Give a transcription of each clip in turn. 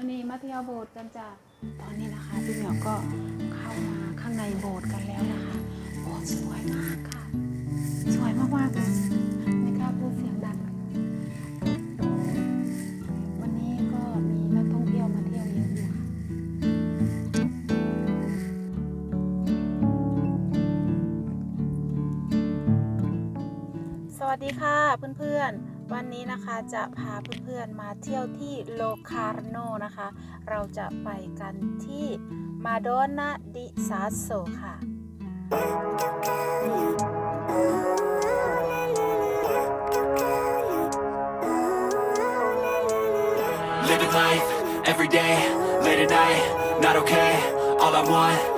มื่อนี้มาเที่ยวโบสถ์กันจ้ะตอนนี้นะคะพี่เหมียวก็เข้ามาข้างในโบสถ์กันแล้วนะคะโบสถ์สวยมากค่ะ สวยมากๆเลยไม่กล้าพูดเสียงดังวันนี้ก็มีนักท่องเที่ยวมาเที่ยวเยอะอยู่ค่ะสวัสดีค่ะเพื่อนๆ วันนี้นะคะจะพาเพื่อนๆมาเที่ยวที่โลคาร์โนนะคะ เราจะไปกันที่มาโดนาดิซาโซค่ะ Living life every day, late at night, not okay. All I want,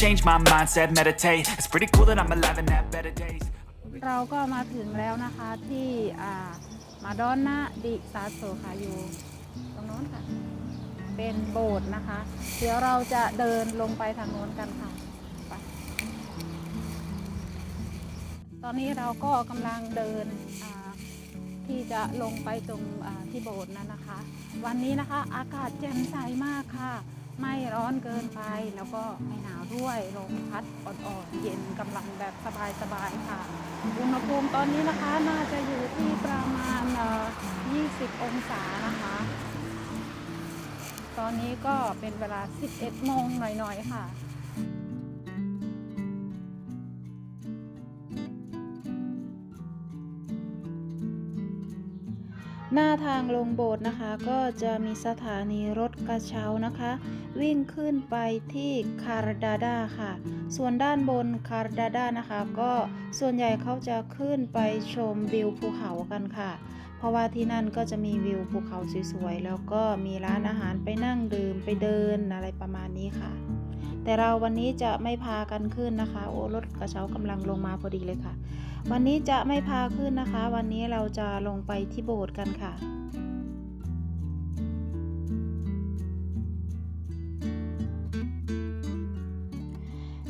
Change my mindset, meditate. It's pretty cool that I'm alive and have better days. เราก็มาถึงแล้วนะคะที่อ่ามาดอนนาดิซาโซค่ะอยู่ตรงโน้นค่ะ เป็นโบสถ์นะคะ เดี๋ยวเราจะเดินลงไปทางโน้นกันค่ะไปตอนนี้เราก็กำลังเดินอ่าที่จะลงไปตรงอ่าที่โบสถ์นั้นนะคะ วันนี้นะคะอากาศแจ่มใสมากค่ะ ไม่ร้อนเกินไปแล้วก็ไม่หนาวด้วยลมพัดอ่อนๆเย็นกำลังแบบสบายๆค่ะ อุณหภูมิตอนนี้นะคะน่าจะอยู่ที่ประมาณเอ่อ20 องศานะคะ ตอนนี้ก็เป็นเวลา 11 โมงหน่อยๆค่ะ หน้าทางลงโบสถ์นะคะ ก็จะมีสถานีรถกระเช้านะคะ วิ่งขึ้นไปที่คาร์ดาดาค่ะ ส่วนด้านบนคาร์ดาดานะคะ ก็ส่วนใหญ่เขาจะขึ้นไปชมวิวภูเขากันค่ะ เพราะว่าที่นั่นก็จะมีวิวภูเขาสวยๆแล้วก็มีร้านอาหารไปนั่งดื่มไปเดินอะไรประมาณนี้ค่ะ แต่เราวันนี้จะไม่พากันขึ้นนะคะ โอ้รถกระเช้ากำลังลงมาพอดีเลยค่ะ วันนี้จะไม่พาขึ้นนะคะ วันนี้เราจะลงไปที่โบสถ์กันค่ะ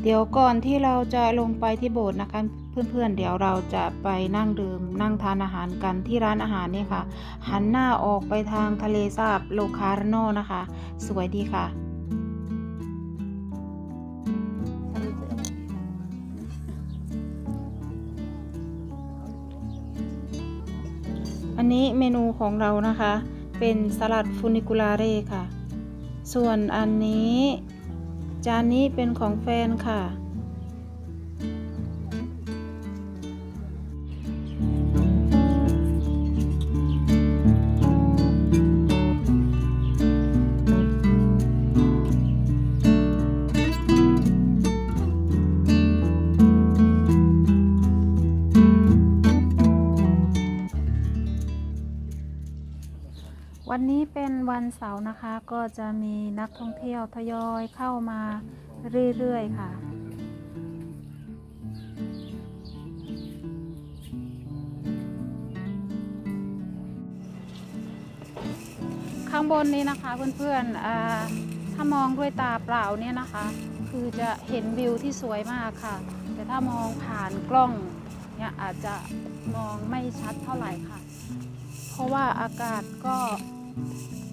เดี๋ยวก่อนที่เราจะลงไปที่โบสถ์นะคะเพื่อนๆ เดี๋ยวเราจะไปนั่งดื่มนั่งทานอาหารกันที่ร้านอาหารนี่ค่ะ หันหน้าออกไปทางทะเลสาบโลคาร์โนนะคะ สวยดีค่ะ นี้เมนูของเรานะคะ เป็นสลัดฟูนิกูลาเร่ค่ะ ส่วนอันนี้ จานนี้เป็นของแฟนค่ะ วันนี้เป็นวันเสาร์นะคะ ก็จะมีนักท่องเที่ยวทยอยเข้ามาเรื่อยๆค่ะข้างบนนี้นะคะเพื่อนๆอ่าถ้ามองด้วยตาเปล่าเนี่ยนะคะ คือจะเห็นวิวที่สวยมากค่ะ แต่ถ้ามองผ่านกล้องเนี่ยอาจจะมองไม่ชัดเท่าไหร่ค่ะ เพราะว่าอากาศก็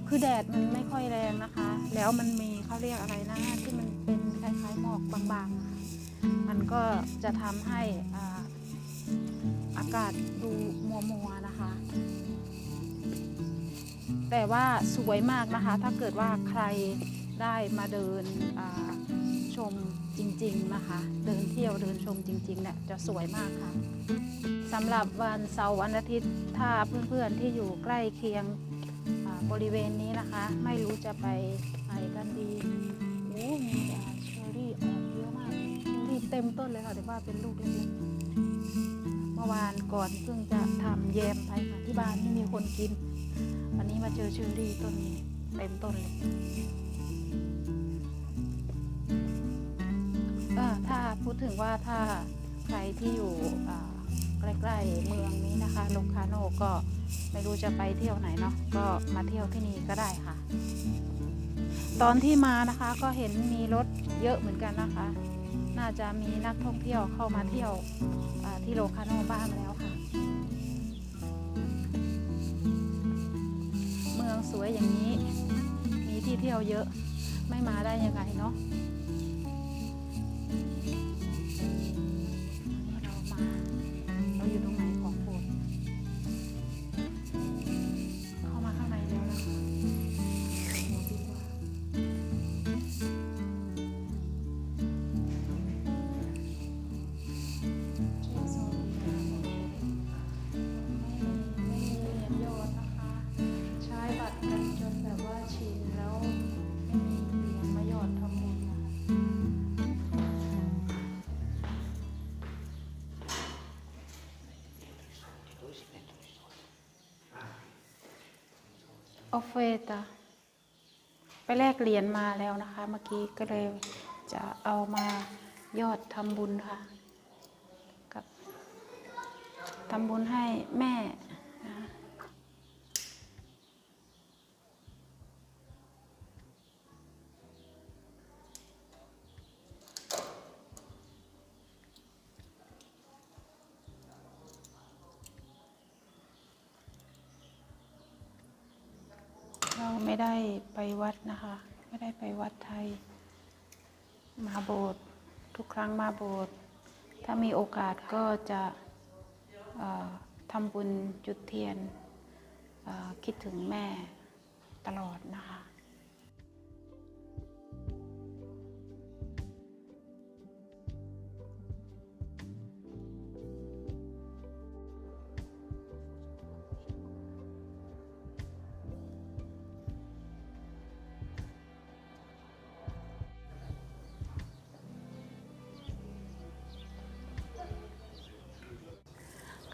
คือแดดมันไม่ค่อยแรงนะคะ แล้วมันมีเขาเรียกอะไรนะที่มันเป็นคล้ายๆหมอกบางๆ มันก็จะทำให้อ่าอากาศดูมัวๆนะคะ แต่ว่าสวยมากนะคะ ถ้าเกิดว่าใครได้มาเดินชมจริงๆนะคะ เดินเที่ยวเดินชมจริงๆเนี่ยจะสวยมากค่ะสำหรับวันเสาร์วันอาทิตย์ถ้าเพื่อนๆที่อยู่ใกล้เคียง บริเวณนี้นะคะ ไม่รู้จะไปไหนกันดีโอ้มีเชอรี่ออกเยอะมากเชอรี่เต็มต้นเลยค่ะแต่ว่าเป็นลูกเล็กๆเมื่อวานก่อนเพิ่งจะทำแยมไปค่ะที่บ้านไม่มีคนกิน วันนี้มาเจอเชอรี่ต้นนี้เต็มต้นเลยถ้าพูดถึงว่าถ้าใครที่อยู่ ใกล้ๆเมืองนี้นะคะโลคาโนก็ไม่รู้จะไปเที่ยวไหนเนาะก็มาเที่ยวที่นี่ก็ได้ค่ะ ตอนที่มานะคะก็เห็นมีรถเยอะเหมือนกันนะคะ น่าจะมีนักท่องเที่ยวเข้ามาเที่ยวที่โลคาโนบ้างแล้วค่ะ เมืองสวยอย่างนี้ มีที่เที่ยวเยอะไม่มาได้ยังไงเนาะ ออฟเฟตาไปแลกเหรียญมาแล้วนะคะ เมื่อกี้ก็เลยจะเอามายอดทำบุญค่ะ กับทำบุญให้แม่นะคะ เรา ได้ไปวัดนะคะ ไม่ได้ไปวัดไทย มาโบสถ์ทุกครั้งมาโบสถ์ถ้ามีโอกาสก็จะทำบุญจุดเทียนคิดถึงแม่ตลอดนะคะ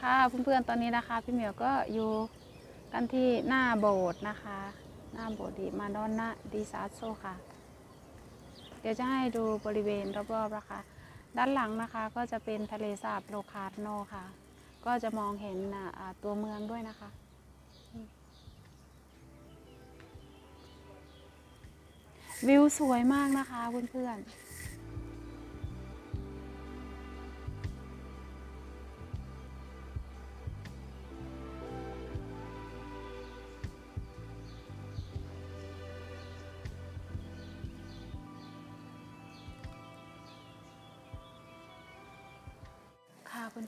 ค่ะเพื่อนๆตอนนี้นะคะ พี่เหมียวก็อยู่กันที่หน้าโบสถ์นะคะ หน้าโบสถ์ดีมาดอนนาดิซาโซค่ะ เดี๋ยวจะให้ดูบริเวณรอบๆนะคะ ด้านหลังนะคะก็จะเป็นทะเลสาบโลคาร์โนค่ะ ก็จะมองเห็นตัวเมืองด้วยนะคะวิวสวยมากนะคะเพื่อนๆ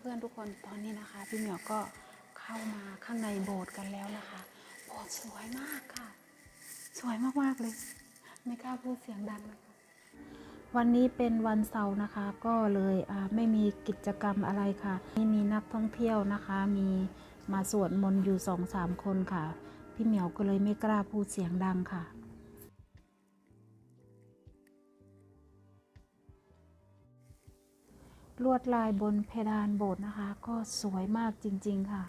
พื่อนๆทุกคนตอนนี้นะคะ พี่เหมียวก็เข้ามาข้างในโบสถ์กันแล้วนะคะโบสถ์สวยมากค่ะ สวยมากๆเลย ไม่กล้าพูดเสียงดังนะคะวันนี้เป็นวันเสาร์นะคะ ก็เลยไม่มีกิจกรรมอะไรค่ะนี่มีนักท่องเที่ยวนะคะ มีมาสวดมนต์อยู่สองสามคนค่ะ พี่เหมียวก็เลยไม่กล้าพูดเสียงดังค่ะ ลวดลายบนเพดานโบสถ์นะคะ ก็สวยมากจริง ๆ ค่ะ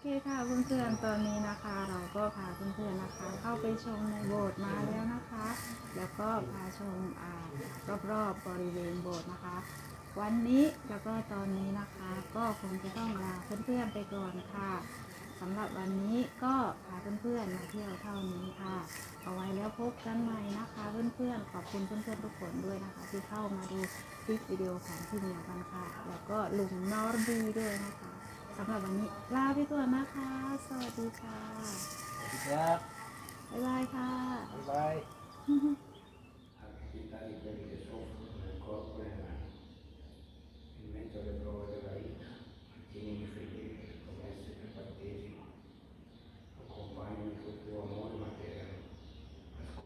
เคค่ะเพื่อนๆตอนนี้นะคะ เราก็พาเพื่อนๆนะคะ เข้าไปชมในโบสถ์มาแล้วนะคะ แล้วก็พาชมอ่ารอบๆบริเวณโบสถ์นะคะ วันนี้แล้วก็ตอนนี้นะคะ ก็คงจะต้องลาเพื่อนๆไปก่อนค่ะสำหรับวันนี้ก็พาเพื่อนๆมาเที่ยวเท่านี้ค่ะ เอาไว้แล้วพบกันใหม่นะคะ เพื่อนๆขอบคุณเพื่อนๆทุกคนด้วยนะคะ ที่เข้ามาดูคลิปวิดีโอของพี่เหมียวกันค่ะ แล้วก็ลุงนอร์บีด้วยนะคะ สำหรับวันนี้ลาไปก่อนนะคะ สวัสดีค่ะ สวัสดีครับบ๊ายบายค่ะ บ๊ายบาย attività